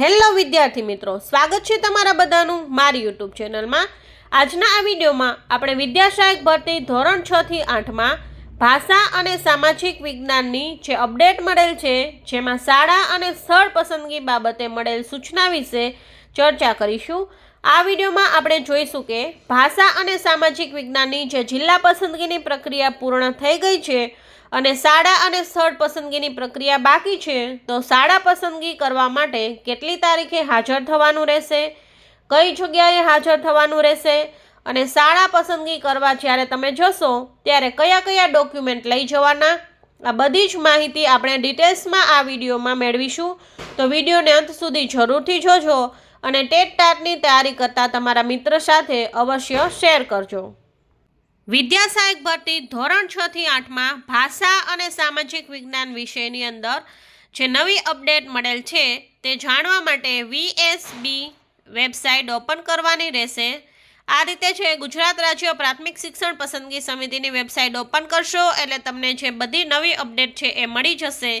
Hello વિદ્યાર્થી મિત્રો, સ્વાગત છે તમારા બધાનું મારી યુટ્યુબ ચેનલમાં. આજના આ વિડીયોમાં આપણે વિદ્યાસહાયક ભરતી ધોરણ છ થી આઠમાં ભાષા અને સામાજિક વિજ્ઞાનની જે અપડેટ મળેલ છે, જેમાં શાળા અને સ્થળ પસંદગી બાબતે મળેલ સૂચના વિશે ચર્ચા કરીશું. આ વિડીયોમાં આપણે જોઈશું કે ભાષા અને સામાજિક વિજ્ઞાનની જે જિલ્લા પસંદગીની પ્રક્રિયા પૂર્ણ થઈ ગઈ છે અને શાળા અને સ્થળ પસંદગીની પ્રક્રિયા બાકી છે, તો શાળા પસંદગી કરવા માટે કેટલી તારીખે હાજર થવાનું રહેશે? કઈ જગ્યાએ હાજર થવાનું રહેશે? અને શાળા પસંદગી કરવા જ્યારે તમે જશો, ત્યારે કયા કયા ડોક્યુમેન્ટ લઈ જવાના? આ બધી જ માહિતી આપણે ડિટેલ્સમાં આ વિડીયોમાં મેળવીશું. તો વિડીયોને અંત સુધી જરૂરથી જોજો અને ટેટ ટાટની તૈયારી કરતા તમારા મિત્ર સાથે અવશ્ય શેર કરજો. વિદ્યા સહાયક ભરતી ધોરણ છ થી આઠમાં ભાષા અને સામાજિક વિજ્ઞાન વિષયની અંદર જે નવી અપડેટ મળેલ છે તે જાણવા માટે વીએસબી વેબસાઇટ ઓપન કરવાની રહેશે. આ રીતે છે ગુજરાત રાજ્ય પ્રાથમિક શિક્ષણ પસંદગી સમિતિની વેબસાઇટ ઓપન કરશો એટલે તમને જે બધી નવી અપડેટ છે એ મળી જશે.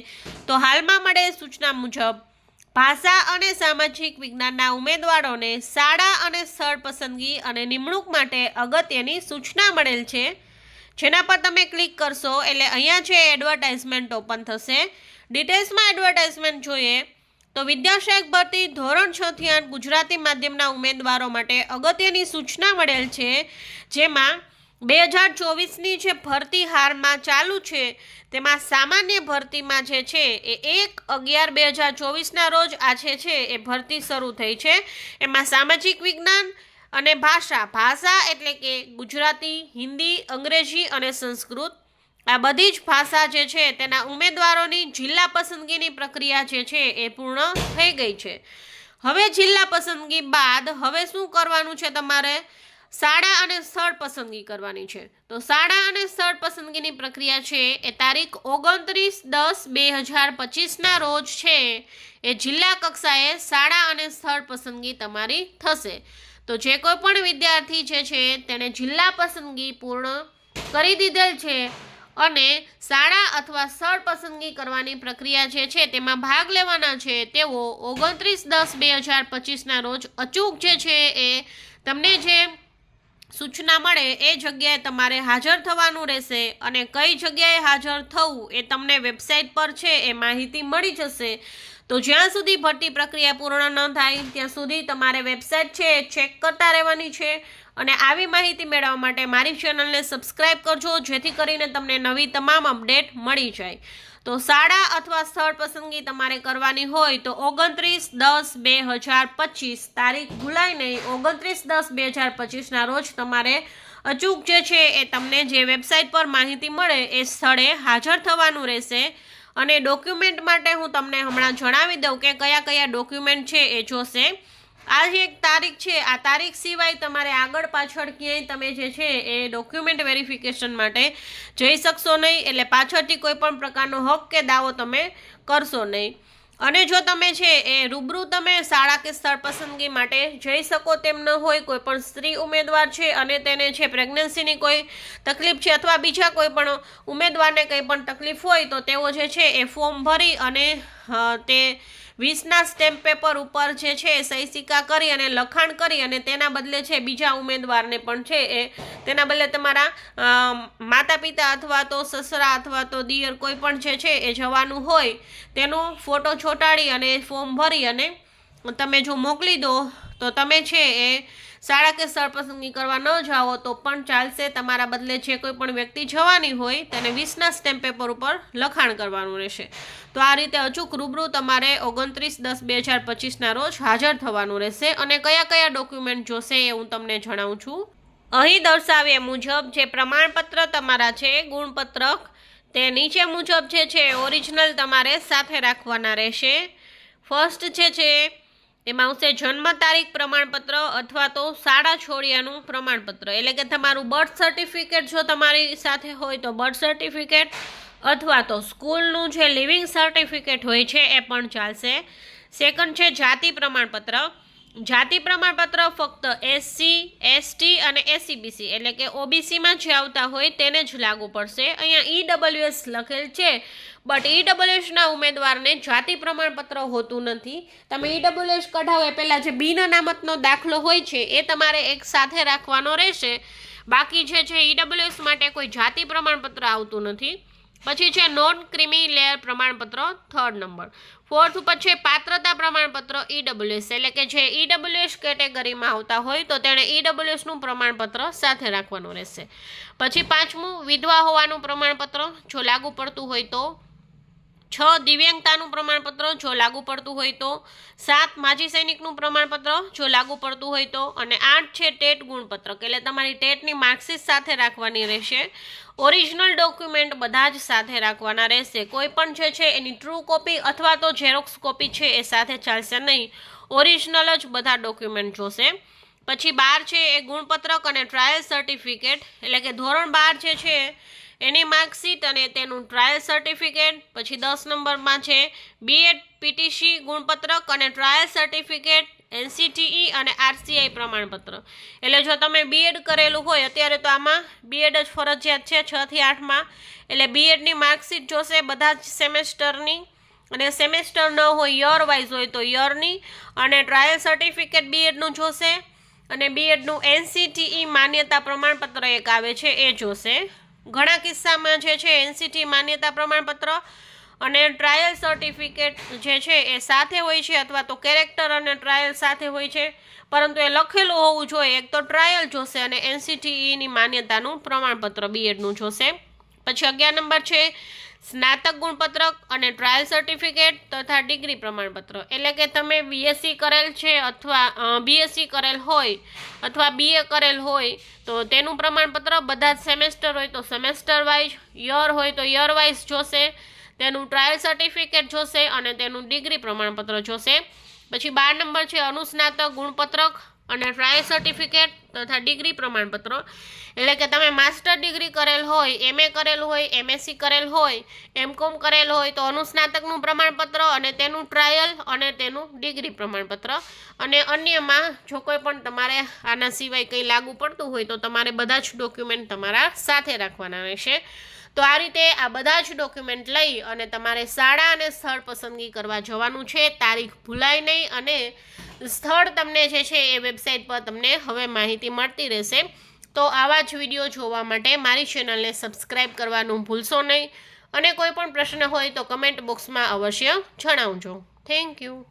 તો હાલમાં મળે સૂચના મુજબ ભાષા અને સામાજિક વિજ્ઞાનના ઉમેદવારોને શાળા અને સ્થળ પસંદગી અને નિમણૂક માટે અગત્યની સૂચના મળેલ છે. જેના પર તમે ક્લિક કરશો એટલે અહીંયા છે એડવર્ટાઇઝમેન્ટ ઓપન થશે, ડિટેલ્સમાં એડવર્ટાઇઝમેન્ટ જોઈએ તો વિદ્યાસહાયક ભરતી ધોરણ છ થી ગુજરાતી માધ્યમના ઉમેદવારો માટે અગત્યની સૂચના મળેલ છે. જેમાં બે હજાર ચોવીસની જે ભરતી હારમાં ચાલુ છે, તેમાં સામાન્ય ભરતીમાં જે છે, એ એક અગિયાર બે હજાર ચોવીસના રોજ આ છે, એ ભરતી શરૂ થઈ છે. એમાં સામાજિક વિજ્ઞાન અને ભાષા ભાષા એટલે કે ગુજરાતી, હિન્દી, અંગ્રેજી અને સંસ્કૃત, આ બધી જ ભાષા જે છે, તેના ઉમેદવારોની જિલ્લા પસંદગીની પ્રક્રિયા જે છે, એ પૂર્ણ થઈ ગઈ છે. હવે જિલ્લા પસંદગી બાદ હવે શું કરવાનું છે તમારે? શાળા અને સ્થળ પસંદગી કરવાની છે. તો શાળા અને સ્થળ પસંદગીની પ્રક્રિયા છે એ તારીખ ઓગણત્રીસ દસ બે હજાર પચીસના રોજ છે. એ જિલ્લા કક્ષાએ શાળા અને સ્થળ પસંદગી તમારી થશે. તો જે કોઈ પણ વિદ્યાર્થી જે છે તેણે જિલ્લા પસંદગી પૂર્ણ કરી દીધેલ છે અને શાળા અથવા સ્થળ પસંદગી કરવાની પ્રક્રિયા જે છે તેમાં ભાગ લેવાના છે તેઓ ઓગણત્રીસ દસ બે હજાર પચીસના રોજ અચૂક જે છે એ તમને જે સૂચના મળે એ જગ્યાએ તમારે હાજર થવાનું રહેશે અને કઈ જગ્યાએ હાજર થવું એ તમને વેબસાઇટ પર છે એ માહિતી મળી જશે. તો જ્યાં સુધી ભરતી પ્રક્રિયા પૂર્ણ ન થાય, ત્યાં સુધી તમારે વેબસાઇટ છે એ ચેક કરતા રહેવાની છે. અને આવી માહિતી મેળવવા માટે મારી ચેનલને સબસ્ક્રાઇબ કરજો, જેથી કરીને તમને નવી તમામ અપડેટ મળી જાય. તો શાળા અથવા સ્થળ પસંદગી તમારે કરવાની હોય તો ઓગણત્રીસ દસ બે હજાર પચીસ તારીખ ભૂલાય નહીં, ઓગણત્રીસ દસ બે હજાર પચીસના રોજ તમારે અચૂક જે છે એ તમને જે વેબસાઇટ પર માહિતી મળે એ સ્થળે હાજર થવાનું રહેશે. અને ડોક્યુમેન્ટ માટે હું તમને હમણાં જણાવી દઉં કે કયા કયા ડોક્યુમેન્ટ છે એ જોશે. આ જે એક તારીખ છે. આ તારીખ સિવાય તમારે આગળ પાછળ ક્યાંય તમે જે છે એ ડોક્યુમેન્ટ વેરિફિકેશન માટે જઈ શકશો નહીં. એટલે પાછળથી કોઈ પણ પ્રકારનો હક કે દાવો તમે કરશો નહીં. અને જો તમે છે એ રૂબરૂ તમે શાળા કે સ્થળ પસંદગી માટે જઈ શકો તેમ ન હોય, કોઈ પણ સ્ત્રી ઉમેદવાર છે અને તેને છે પ્રેગ્નન્સીની કોઈ તકલીફ છે અથવા બીજા કોઈ પણ ઉમેદવારને કંઈ પણ તકલીફ હોય તો તેઓ જે છે એ ફોર્મ ભરી અને તે વીસના સ્ટેમ્પ પેપર ઉપર જે છે એ સહી સિક્કા કરી અને લખાણ કરી અને તેના બદલે છે બીજા ઉમેદવારને પણ છે એ તેના બદલે તમારા માતા પિતા અથવા તો સસરા અથવા તો દિયર કોઈ પણ જે છે એ જવાનું હોય, તેનો ફોટો ચોંટાડી અને ફોર્મ ભરી અને તમે જો મોકલી દો, તો તમે છે એ શાળા કે સ્થળ પસંદગી કરવા ન જાઓ તો પણ ચાલશે. તમારા બદલે જે કોઈ પણ વ્યક્તિ જવાની હોય તેને વીસના સ્ટેમ્પ પેપર ઉપર લખાણ કરવાનું રહેશે. તો આ રીતે અચૂક રૂબરૂ તમારે ઓગણત્રીસ દસ બે હજાર પચીસના રોજ હાજર થવાનું રહેશે. અને કયા કયા ડોક્યુમેન્ટ જોશે એ હું તમને જણાવું છું. અહીં દર્શાવ્યા મુજબ જે પ્રમાણપત્ર તમારા છે, ગુણપત્રક, તે નીચે મુજબ જે છે ઓરિજિનલ તમારે સાથે રાખવાના રહેશે. ફર્સ્ટ જે છે એમાં આવશે જન્મ તારીખ પ્રમાણપત્ર અથવા તો શાળા છોડ્યાનું પ્રમાણપત્ર. એટલે કે તમારું બર્થ સર્ટિફિકેટ જો તમારી સાથે હોય તો બર્થ સર્ટિફિકેટ અથવા તો સ્કૂલનું જે લિવિંગ સર્ટિફિકેટ હોય છે એ પણ ચાલશે. સેકન્ડ છે જાતિ પ્રમાણપત્ર. જાતિ પ્રમાણપત્ર ફક્ત એસસી એસટી અને એસસીબીસી એટલે કે ઓબીસીમાં જે આવતા હોય તેને જ લાગુ પડશે. અહીંયા ઈડબલ્યુએસ લખેલ છે બટ ઈડબલ્યુએસના ઉમેદવારને જાતિ પ્રમાણપત્ર હોતું નથી. તમે ઈડબલ્યુએસ કઢાવો એ પહેલાં જે બિન અનામતનો દાખલો હોય છે, એ તમારે એક સાથે રાખવાનો રહેશે. બાકી જે છે ઈડબલ્યુએસ માટે કોઈ જાતિ પ્રમાણપત્ર આવતું નથી. પછી છે નોન ક્રિમી લેયર પ્રમાણપત્ર થર્ડ નંબર ફોર્થ ઉપર છે પાત્રતા પ્રમાણપત્ર ઈડબ્લ્યુએસ એટલે કે જે ઈડબ્લ્યુએસ કેટેગરીમાં આવતા હોય તો તેણે ઈડબ્લ્યુએસનું પ્રમાણપત્ર સાથે રાખવાનું રહેશે. પછી પાંચમું, વિધવા હોવાનું પ્રમાણપત્ર. જો લાગુ પડતું હોય તો છ દિવ્યાંગતાનું પ્રમાણપત્ર જો લાગુ પડતું હોય તો, સાત માજી સૈનિકનું પ્રમાણપત્ર જો લાગુ પડતું હોય તો, અને આઠ છે ટેટ ગુણપત્રક. એટલે તમારી ટેટની માર્કશીટ સાથે રાખવાની રહેશે. ઓરિજિનલ ડોક્યુમેન્ટ બધા જ સાથે રાખવાના રહેશે. કોઈ પણ જે છે એની ટ્રુ કોપી અથવા તો ઝેરોક્સ કોપી છે એ સાથે ચાલશે નહીં. ઓરિજિનલ જ બધા ડોક્યુમેન્ટ જોશે. પછી બાર છે એ ગુણપત્રક અને ટ્રાયલ સર્ટિફિકેટ. એટલે કે ધોરણ બાર જે છે એની માર્કશીટ અને તેનું ટ્રાયલ સર્ટિફિકેટ પછી દસ નંબરમાં છે બીએડ પીટીસી ગુણપત્રક અને ટ્રાયલ સર્ટિફિકેટ એનસીટીઈ અને આરસીઆઈ પ્રમાણપત્ર. એટલે જો તમે બીએડ કરેલું હોય, અત્યારે તો આમાં બીએડ જ ફરજિયાત છે, છ થી આઠમાં એટલે બીએડની માર્કશીટ જોશે બધા જ સેમેસ્ટરની. અને સેમેસ્ટર ન હોય યર વાઇઝ હોય, તો યરની અને ટ્રાયલ સર્ટિફિકેટ બીએડનું જોશે. અને બીએડનું એનસીટીઈ E માન્યતા પ્રમાણપત્ર એક આવે છે, એ જોશે. ઘણા કિસ્સામાં જે છે એનસીટી માન્યતા પ્રમાણપત્ર અને ટ્રાયલ સર્ટિફિકેટ જે છે, એ સાથે હોય છે અથવા તો કેરેક્ટર અને ટ્રાયલ સાથે હોય છે. પરંતુ એ લખેલું હોવું જોઈએ. એક તો ટ્રાયલ જોશે અને એનસીટીઈની માન્યતાનું પ્રમાણપત્ર બીએડનું જોશે. પછી અગિયાર નંબર છે સ્નાતક ગુણપત્રક અને ટ્રાયલ સર્ટિફિકેટ તથા ડિગ્રી પ્રમાણપત્ર. એટલે કે તમે બીએસસી કરેલ છે અથવા બીએસસી કરેલ હોય અથવા બીએ કરેલ હોય, તો તેનું પ્રમાણપત્ર બધા જ સેમેસ્ટર હોય. તો સેમેસ્ટર વાઇઝ યર હોય તો યર વાઇઝ જોશે, તેનું ટ્રાયલ સર્ટિફિકેટ જોશે અને તેનું ડિગ્રી પ્રમાણપત્ર જોશે. પછી બાર નંબર છે અનુસ્નાતક ગુણપત્રક. અને ટ્રાયલ સર્ટિફિકેટ તથા ડિગ્રી પ્રમાણપત્ર, એટલે કે તમે માસ્ટર ડિગ્રી કરેલ હોય એમએ કરેલ હોય એમએસસી કરેલ હોય એમકોમ કરેલ હોય, તો અનુસ્નાતકનું પ્રમાણપત્ર અને તેનું ટ્રાયલ અને તેનું ડિગ્રી પ્રમાણપત્ર. અને અન્યમાં જો કોઈ પણ તમારે આના સિવાય કંઈ લાગુ પડતું હોય, તો તમારે બધા જ ડોક્યુમેન્ટ તમારા સાથે રાખવાના રહેશે. તો આ રીતે આ બધા જ ડોક્યુમેન્ટ લઈ અને તમારે શાળા અને સ્થળ પસંદગી કરવા જવાનું છે. તારીખ ભૂલાય નહીં અને સ્થળ તમને જે છે એ વેબસાઇટ પર તમને હવે માહિતી મળતી રહેશે. તો આવા જ વીડિયો જોવા માટે મારી ચેનલને સબસ્ક્રાઈબ કરવાનું ભૂલશો નહીં. અને કોઈ પણ પ્રશ્ન હોય તો કમેન્ટ બોક્સમાં અવશ્ય જણાવજો. Thank you